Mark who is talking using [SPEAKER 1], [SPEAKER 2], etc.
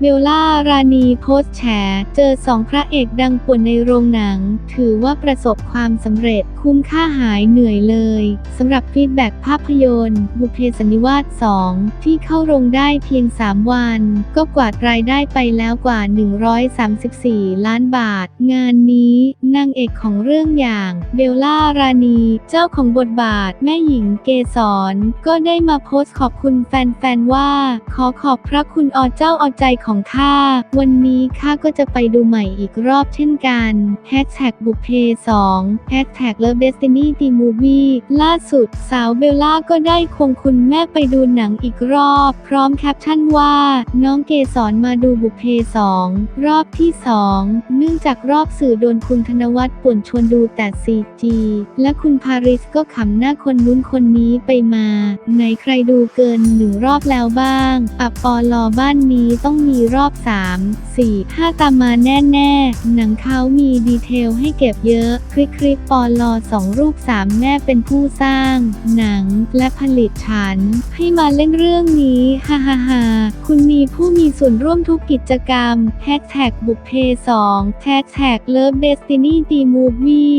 [SPEAKER 1] เบลล่า รานีโพสต์แฉ เจอสองพระเอกดังป่วนในโรงหนัง ถือว่าประสบความสำเร็จคุ้มค่าหายเหนื่อยเลยสำหรับฟีดแบ็กภาพยนตร์ บุพเพสนิวาส 2 ที่เข้าโรงได้เพียง 3 วัน ก็กวาดรายได้ไปแล้วกว่า 134 ล้านบาท งานนี้นางเอกของเรื่องอย่างเบลล่า รานีเจ้าของบทบาทแม่หญิงเกษรก็ได้มาโพสต์ขอบคุณแฟนๆว่า ขอขอบพระคุณอเจ้าอใจของข้า วันนี้ข้าก็จะไปดูใหม่อีกรอบเช่นกันแฮชแท็กบุพเพ2แฮชแท็กเลิฟเดสตินีดีมูวี่ล่าสุดสาวเบลล่าก็ได้ควงคุณแม่ไปดูหนังอีกรอบ พร้อมแคปชั่นว่า น้องเกสรมาดูบุพเพ2รอบที่ 2 เนื่องจากรอบสื่อโดนคุณธนวัฒน์ป่วนชวนดูแต่ 4G และคุณพาริสก็ขำหน้าคนนู้นคนนี้ไปมาไหนใครดูเกินหนึ่งรอบแล้วบ้างปับปอลอบ้านนี้ต้องมีรอบ 3 4 5 ตามมาแน่ๆ หนังเขามีดีเทลให้เก็บเยอะ คลิกคลิปปอลอสองรูป 3 แม่เป็นผู้สร้าง หนังและผลิตฉัน ให้มาเล่นเรื่องนี้ฮ่าฮ่าฮ่าคุณมีผู้มีส่วนร่วมทุกกิจกรรมแฮชแท็กบุพเพ2แฮชแท็กเลิฟเดสตินีดีมูวี่